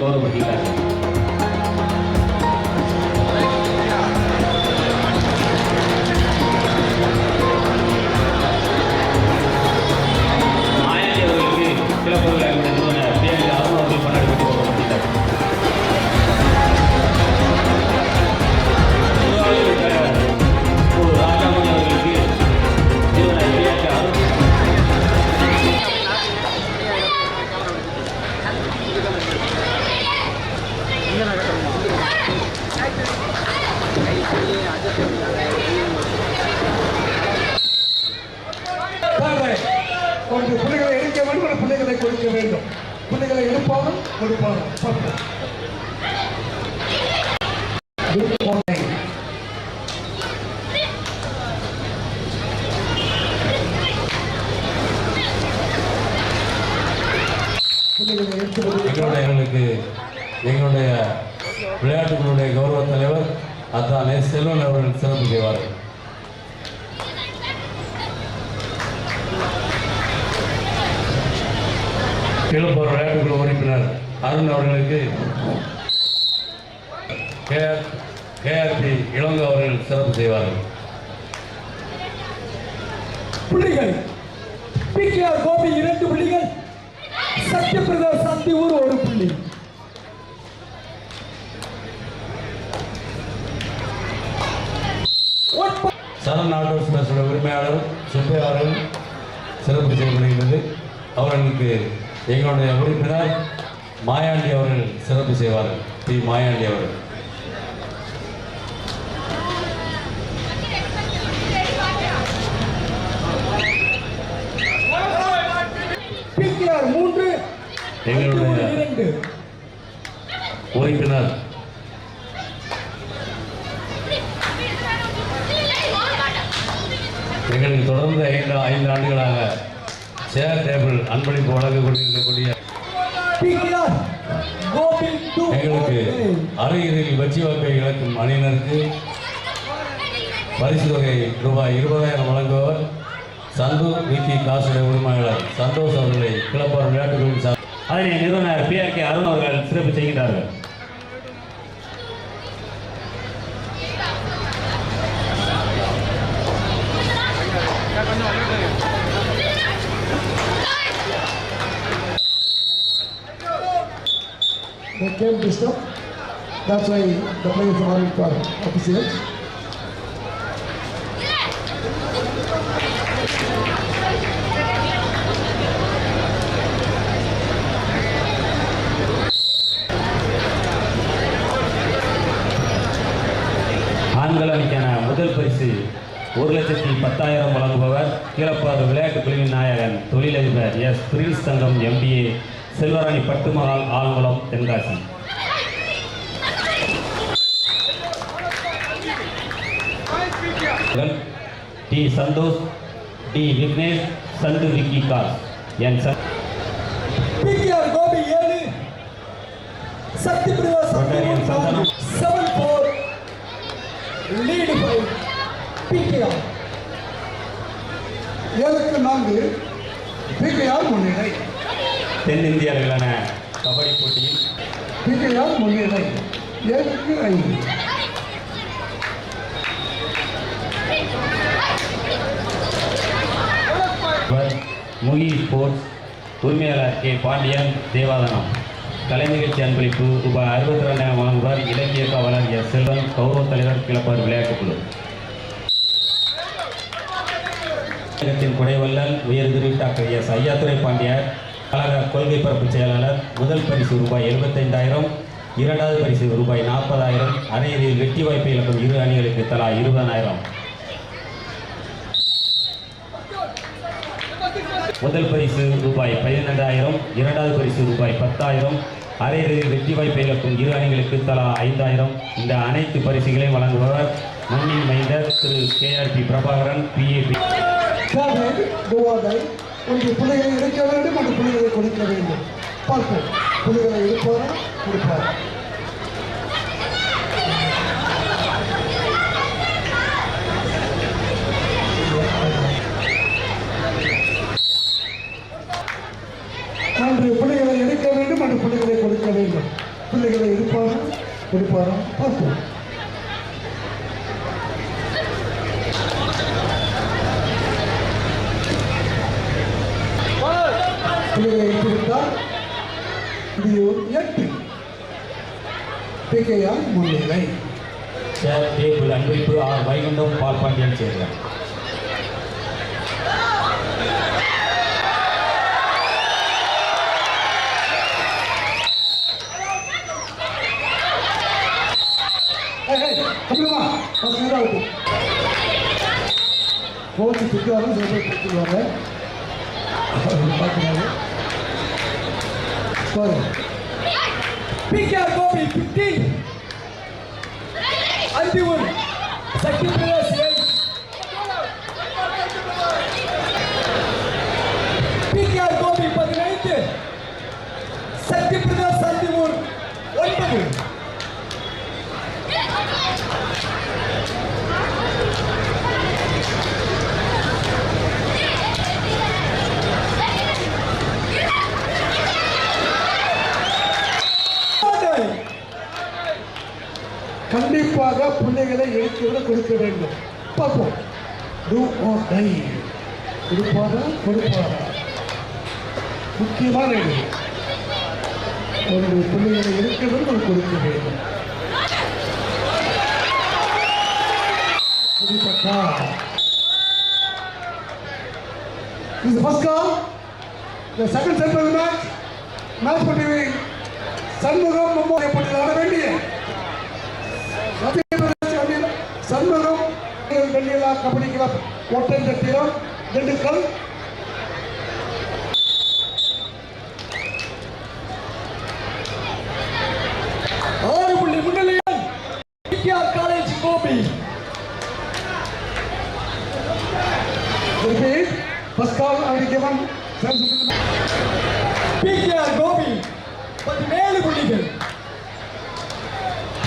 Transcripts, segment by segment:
बहुत बढ़िया है பிள்ளைகளை எடுத்து எங்களுடைய எங்களுக்கு எங்களுடைய விளையாட்டுகளுடைய கௌரவ தலைவர் அத்தானே செல்வன் அவர்கள் சிறப்பு செய்வார்கள் கிளப்பூர் விளையாட்டுக்குழு உறுப்பினர் அருண் அவர்களுக்கு கேஆர் கேஆர்பி இளங்கோ அவர்கள் சிறப்பு செய்வார்கள். புள்ளிகள். பிகேஆர் கோபி இரண்டு புள்ளிகள். சத்யபிரதா சந்தி ஊர் ஒரு புள்ளி. சரண் ஆட்டோஸ் பஸ்ஸோட உரிமையாளர் சுப்பையா அவர்கள் சிறப்பு செய்யப்படுகிறது. அவர்களுக்கு எங்களுடைய உறுப்பினர் மாயாண்டி அவர்கள் சிறப்பு செய்வார்கள். பி மாயாண்டி அவர்கள். எங்களுடைய- சந்தி ஊர் இரண்டு உறுப்பினர் எங்களுக்கு தொடர்ந்து ஐந்து ஐந்து ஆண்டுகளாக அவர்கள் அன்பளிப்பு வழங்க கொண்டிருக்கக்கூடிய எங்களுக்கு அரையிறில் வெற்றி வாக்கை இழக்கும் அணியினருக்கு பரிசு தொகை ரூபாய் இருபதாயிரம் வழங்குவர் சந்து விக்கி காசுடைய உரிமையாளர் சந்தோஷ் அவர்களை கிளப்பார் விளையாட்டுகளின் சார் அதனை நிறுவனர் பி. ஆர். கே. அருண் அவர்கள் சிறப்பு செய்கிறார்கள் They came disturb. That's why the players are in for officials. ஆண்கள் அணிக்கான முதல் பரிசு ஒரு லட்சத்தி பத்தாயிரம் வழங்குபவர் கீழப்பாறு விளையாட்டுக் குழுவின் நாயகன் தொழிலதிபர் எஸ் பிரின்ஸ் சங்கம் MBA Selvarani Pattumahal Alangulam Tenkasi. T Santhosh T Vignesh Santhu Vicky car என் சன் பிகேஆர் கோபி ஏழு Sathyapratha Rotarian Santhanam. Seven four lead by PKR ஏழுக்கு நான்கு முன்னிலை. தென்னிந்தியர்களான கபடி போட்டியில் முகி ஸ்போர்ட்ஸ் உரிமையாளர் கே. பாண்டியன் தேவாதனம். கலை நிகழ்ச்சி அன்பளிப்பு ரூபாய் அறுபத்தி ரெண்டாயிரம் வழங்குவார் இலக்கிய காவலர் எஸ் செல்வன் கௌரவ தலைவர் கிளப்பார் விளையாட்டுக் குழு குடைவல்லல் உயர் திரு டாக்டர் எஸ். ஐயாத்துரை பாண்டியர் கொள்கை பரப்பு செயலாளர் முதல் பரிசு ரூபாய் எழுபத்தைந்தாயிரம் இரண்டாவது பரிசு ரூபாய் நாற்பதாயிரம் அரையிறுதியில் வெற்றி வாய்ப்பை இழக்கும் இரு அணிகளுக்கு தலா இருபதாயிரம். முதல் பரிசு ரூபாய் பதினெண்டாயிரம் இரண்டாவது பரிசு ரூபாய் பத்தாயிரம் அரையிறுதியில் வெற்றி வாய்ப்பை இழக்கும் இரு அணிகளுக்கு தலா ஐந்தாயிரம். இந்த அனைத்து பரிசுகளையும் வழங்குபவர் மண்ணின் மைந்தர் திரு கேஆர்பி பிரபாகரன் பிஏபி ஒன்று பிள்ளைகளை இணைக்க வேண்டும் ஒன்று பிள்ளைகளை கொடுக்க வேண்டும். பார்ப்போம். பிள்ளைகளை எடுப்பாரா கொடுப்பாரா ஒன்று பிள்ளைகளை எடுக்க வேண்டும் ஒன்று பிள்ளைகளை கொடுக்க வேண்டும். பிள்ளைகளை இருப்பாரா கொடுப்பாரா பார்ப்போம் பிள்ளைகளை எடுத்துவிட்டால் இது ஒரு எட்டு பிகையால் முன்னிலை. சேர் டேபிள் அன்பளிப்பு ஆர் வைகுண்டம் பால் பாண்டியன் சேர்கிறார் அப்படிமா பத்து நேரம் ஆகுது கோச்சு சுற்றுவாங்க கொடுத்துருவாங்க பார்க்குறாங்க பாருங்க பிகேஆர் கோபி 15 அந்திவன் சக்தி கண்டிப்பாக பிள்ளைகளை எடுக்கிறத கொடுக்க வேண்டும். பார்ப்போம். டூ ஆர் டை கொடுப்பாரா கொடுப்பாரா? முக்கியமான இது. ஒரு பிள்ளைகளை எடுக்கிறது கொடுக்க வேண்டும். குறிப்பட்டா இது ஃபர்ஸ்ட் கால் இந்த செகண்ட் செட் மேட்ச் மேட்ச் பண்ணி சண்முகம் மும்மோதை வெண்ணிலா கபடி கிளப் ஒட்டஞ்சத்திரம் திண்டுக்கல் ஆறு புள்ளி முன்னிலையில் PKR college Gopi Repeat. First call I will given. PKR Gopi பதினேழு புள்ளிகள்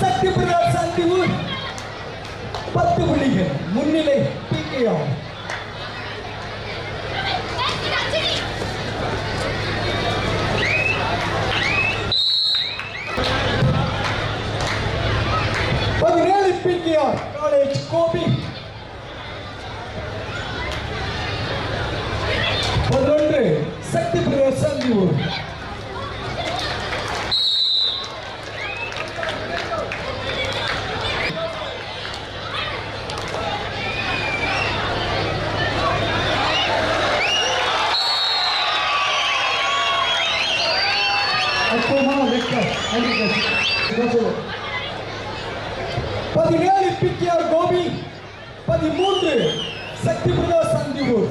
சக்தி பிரதேஷ் அந்திவன் பத்து புள்ளிகள். முன்னிலை பிகேஆர். பதினேழு பிகேஆர். காலேஜ் கோபி. பதினொன்று சக்தி பிரதேஷ் அந்திவூர் பதினேழு பிகேஆர் கோபி பதிமூன்று சக்தி பிரதேஷ் அந்திவூர்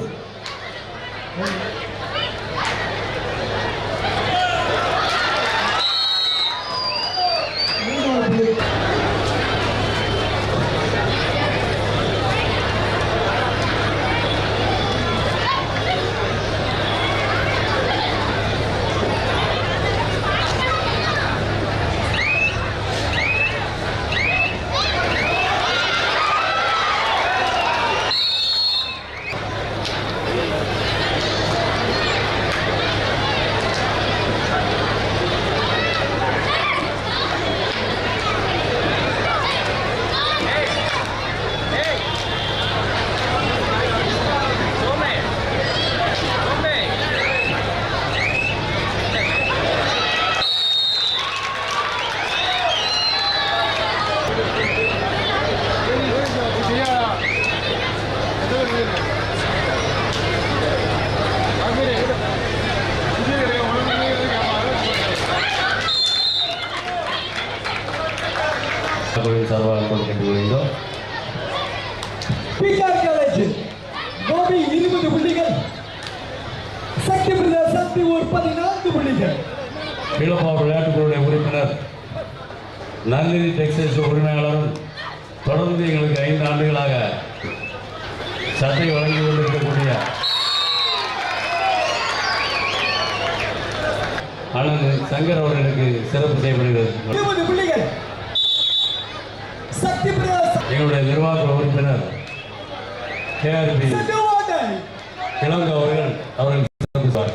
குழுவின் சார்பாக கொடுக்கின்ற கொள்கிறோம் பிகேஆர் காலேஜ் கோபி இருபது புள்ளிகள். சக்தி பிரதேஷ் அந்திவூர் பதினான்கு புள்ளிகள். கீழப்பாவூர் விளையாட்டுக்குழுவுடைய உறுப்பினர் நந்தினி டெக்ஸ்டைல்ஸ் உரிமையாளரும் தொடர்ந்து எங்களுக்கு ஐந்து ஆண்டுகளாக சட்டை வழங்கி கொண்டிருக்கக்கூடிய அண்ணன் சங்கர் அவர்களுக்கு சிறப்பு செய்யப்படுகிறது இருபது புள்ளிகள் சக்தி பிரதேஷ் எங்களுடைய நிர்வாக உறுப்பினர் கேஆர்பி இளங்கோ அவர்கள் அவர்கள் சிறப்பு செய்வார்.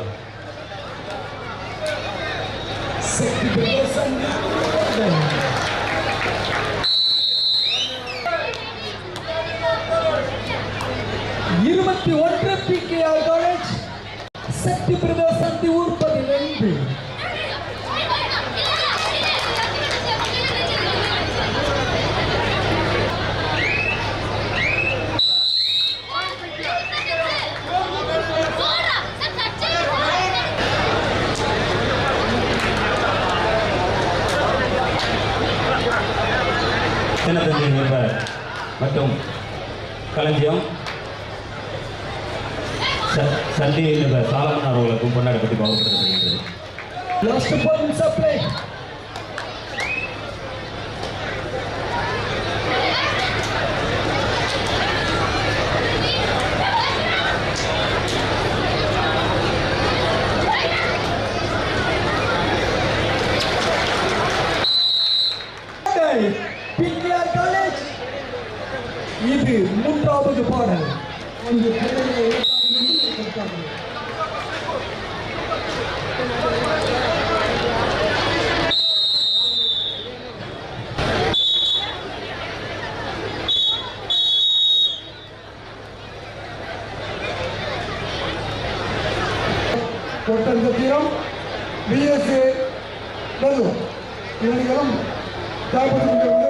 சக்தி பிரதேஷ் அந்திவூர் இருபத்தி ஒன்று பிகேஆர் காலேஜ் சக்தி பிரதேசந்தி ஊர் பதினைந்து தினத்தந்தி நிருபர் மற்றும் களஞ்சியம். ச- சந்தி சாலமன் அவர்களுக்கும் கொண்டாடப்பட்டு பாவப்படுத்தப்படுகின்றது top of the border. And the ಕೊಟ್ಟಂತ ತೀರಂ ಬಿ ಎಸ್ ಎ ಬೆಲ್ಲು ಇವರಿಗೆಲ್ಲ ಜಾಗೃತಿ